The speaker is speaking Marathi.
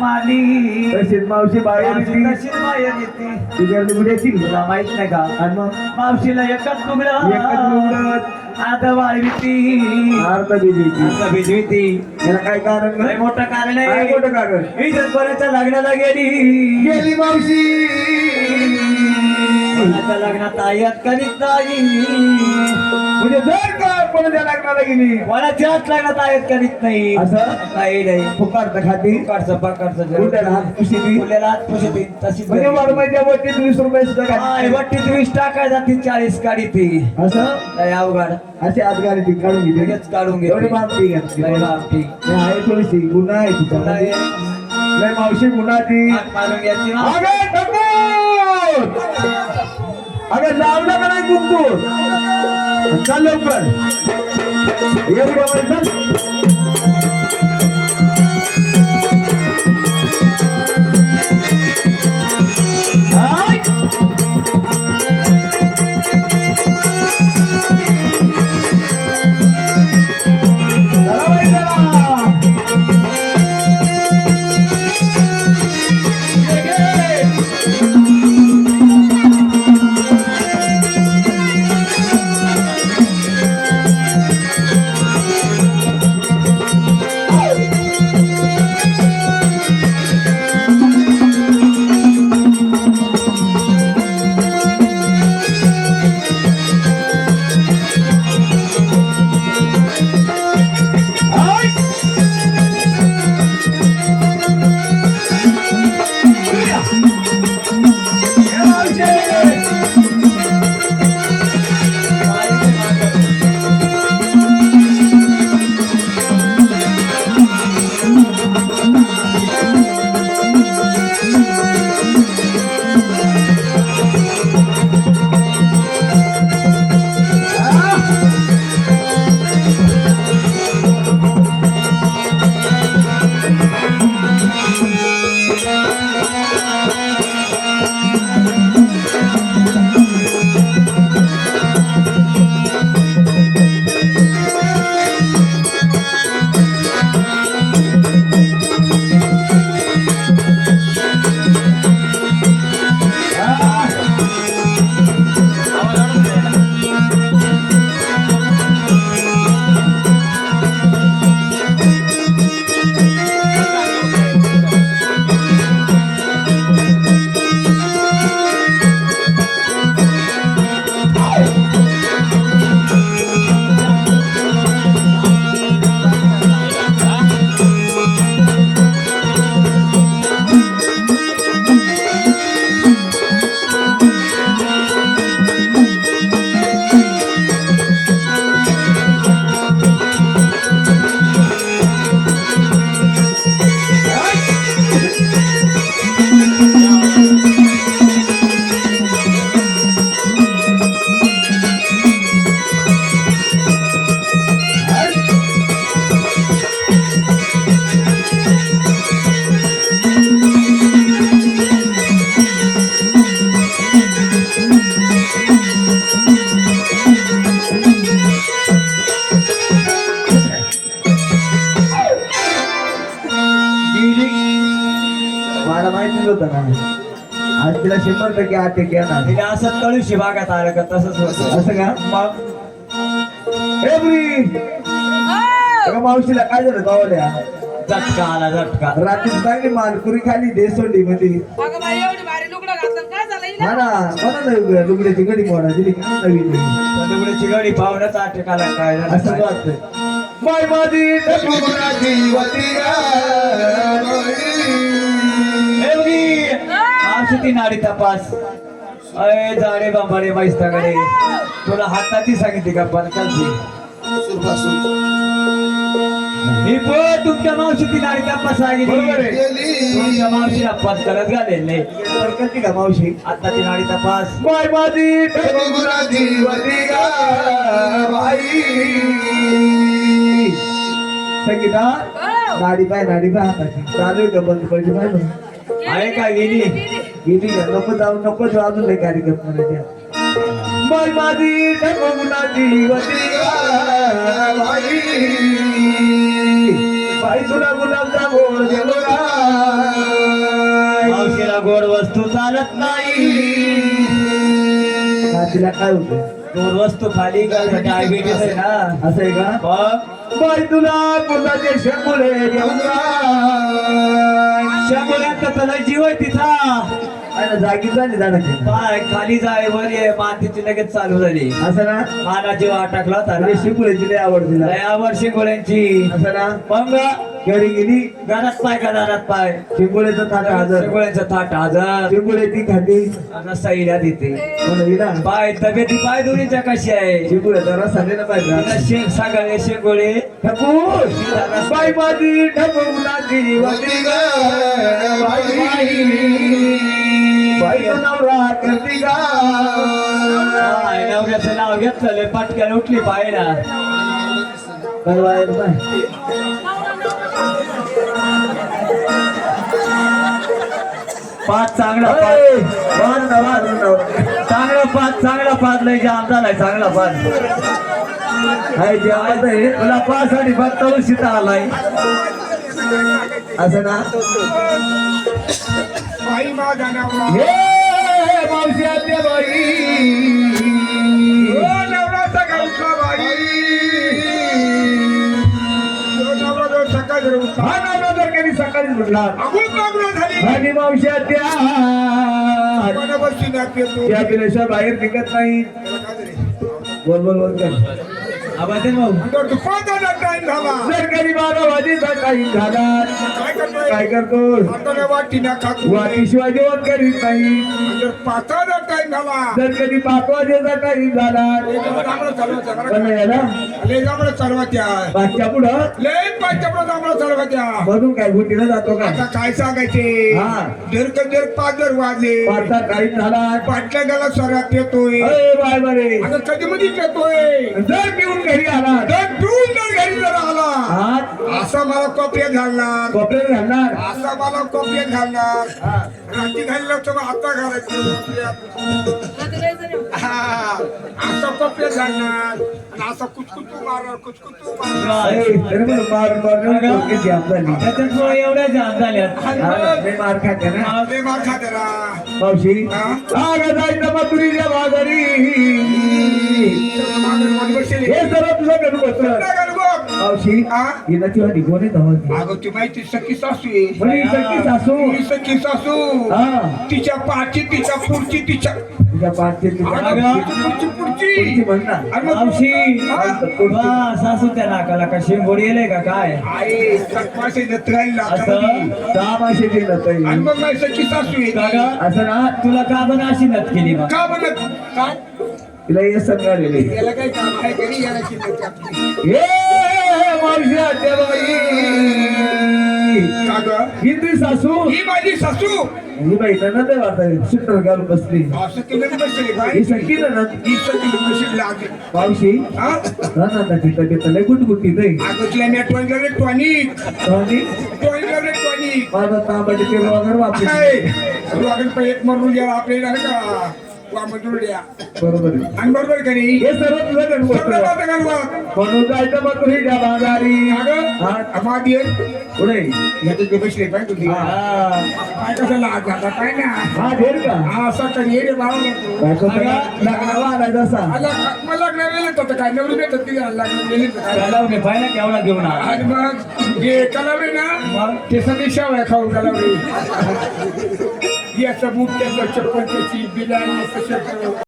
माली. तशीच मावशी बाहेर मावशी येते. तशीच तुला माहीत नाही का? आणि मग? मावशीला एकच एकच लुगडं. आता वाळवी ती अर्ध बिजलीची आता भिजवी ती याला काय कारण लय मोठं कारण काय आहे मोठं कारण? कोणाच्या लग्नाला गेली? गेली मावशी. कोणाच्या लग्नात आयात करीत नाही? म्हणजे जर का कोणाच्या लग्नाला गेली. कोणाच्याच लग्नात आयात करीत नाही. असं? काही नाही. फुकार खाती? फुकारचं पकडचं कुठे हात ती मुलेला हात पुसते तशीच म्हणजे वाढवायच्या वरती वीस रुपये सुद्धा हाय, खाती वट्टीत वीस टाकाय जाते चाळीस काढी ती. असं? लय अवघड. असे आजगारी ती काढून घेते. लगेच काढून एवढी घेते मागती घातली. लय बापटी. आहे थोडीशी. गुन्हा आहे लय लय मावशी गुन्हाची हात मारून घ्यायची. अगं अगं लावलं का नाही कुंकू? चाल लवकर ये बाबा माहिती होतं ना आज तिला शंभर टक्के आठ टक्के येणार. तिने असं तळुशी भागात आलं का तसंच होतं. असं का? मग? ए बुरी! अगं मावशीला काय झालं गावाल्या झटका आला झटका. रात्री चांगली मालपुरी खाली देसोंडी मध्ये. अगं बाई एवढी भारी लुगडं घातलं काय झालं हिला? हा ना मला नाही लुगड्याची गडी मोडा दिली का? नवीन गडी पाहुण्याचा काय झालं असं काय? वाटतंय. माय माझी वती ती नाडी तपास. अय जाडे बांबाडे बाईस्ताकडे तुला हाताची सांगितली का पलकाची? ही पण तुमच्या मावशी ती नाडी तपास. सांगितली. तुमच्या मावशीला पद करत घालेले करते का मावशी? आता ती नाडी तपास. माय माझी टकुराची वती बाई. संगीता हो. नाडी पाय नाडी पाय हाताची. चालू आहे का बंद पाहिजे पाय ना. आहे का गेली? गेली नको जाऊ नको जाऊ अजून लय कार्यक्रम करायचे माझी टकुराची वती बाई बाई तुला गुलाबचा गोड वस्तू चालत नाही. तिला काय होतं? दोन वस्तू खाली डायबिटीस आहे ना? असं आहे का? बाई तुला देऊन शंभरात तर तुला जीव आहे जागी झाली झाडाची. पाय खाली जाय ये मातीची लगेच चालू झाली. असं ना? माना जीव टाकला होता ना. अरे शिंगुळ्याची लय आवड तिला लया वर्षी गोळ्यांची असं ना? मग? घरी गेली? घरात पाय का दारात पाय? शिंगुळ्याचं ताट हजर. गोळ्यांचा थाट हजार. शिंगुळे ती खाती. आता सैल्या देते. हिला पाय तब्येती पाय दोन्हीच्या कशी आहे? शिंगुळ्याचा रस आलेला पाहिजे आता शेंग सगळे शेंगोळे. ठकूर बाई माझी ग. बाई बाई नवरा करती गा पाय नवऱ्याचं नाव घेतलं पटक्यान उठली पाहिला ना काय नाही पाच चांगला पाच अरे, मान चांगला पाच चांगला पाच लय जाम झालाय चांगला पाच. हाय जेवायचं आहे तुला पाच साठी फक्त उशिता आलाय. असं ना बाई माझा नवरा. हे मावशी आत्या बाई. ओ नवराचा गावचा बाई. ओ नवरा जो सकाळी उठला. हा नवरा जर कधी सकाळी म्हटला अगोद लग्न झाली. आणि मावशी आत्या. कोणा बसची ना पेतो या बाहेर निघत नाही. बोल बोल बोल कर आबादे भाऊ. दुपारचा टाइम झाला झाला काय करतो वाटी जेवण नाही. जर टाइम झाला. जर कधी झाला. लय जांभळं पुढं? लय पाचच्या जांभळं काय जातो का? आता काय सांगायचे? हा. जर का जर पाच जर वाजले. पाचचा टाईम झाला. पाटल्या गेला सरात येतोय. बाय बरे. आता कधी मध्ये येतोय. जर पिऊन घरी आला. जर पिऊन जर घरी जर आला. असा मला कोपऱ्यात घालणार कोपऱ्यात घालणार असा मला कोपऱ्यात घालणार हा. रात्री घाललं होतं आता घालायचं कोपऱ्यात. हा. असं कोपऱ्यात घालणार आणि असं कुचकुचू मारणार कुचकुचू मारणार. त्याच्यामुळे एवढ्या जाम झाल्यात हा, लय मार खाते ना लय मार खाते रा. मावशी हा? आग जायचं मथुरीच्या बसलेली? हे सर्व तुझं करू बसलं काय घालू बघ? मावशी हा? हिला ती वाटी कोण आहे धावत अगं ती माहिती सखी सासू आहे ही सख्खी सासू ही सखी सासू हा तिच्या पाठी तिच्या पुढची तिच्या तुझ्या पाचशे अगं, पुढची पुढची म्हण ना मग मावशी सासू त्या नाकाला का शिंगोडी येले का काय आई सकमाशे जत्राईला असं दिलं ताई. आणि मग माझी सखी सासू आहे का ती. ग? असं ना तुला का बन अशी नत केली मग का म्हणत काय तिला हे संग आलेले याला काय काम आहे घरी याला आपली. हे मावशी आत्याबाई का ग? ही तुझी सासू. ही माझी सासू. ही बाई ना ते वाटत सुटर घालून बसली. असं केलं बसली बाई. ही ना? ही बसली हा? हा तब्येत लय गुटगुटी नाही मी टॉनिक. टॉनिक? माझा तांबाटी तू अगं पण एक मरून द्या आपल्याला का? वामजून द्या बरोबर आहे. आणि बरोबर का नाही? हे सर्व तुझं सगळं बसलं. बात घालवा म्हणून जायचं मग तुझी त्या बाजारी हा. अगं मादी आहे पुढे याचे बसले पाहिजे तुझी. हा. काय कसं लाग झाला काय ना. हा घेर का? हा असं तर ये रे बाळा नको. बायको तुला लग्नाला आलाय जसा आला मला लग्न वेळेत होतं काय? नवरी येतात ती लग्न वेळेत काय? त्याला मी पाहिला केवढा घेऊन आला. आणि मग जे कलावे ना ते सगळे शावया खाऊन कलावे याचं बूट त्याचं चप्पल त्याची बिर्याणी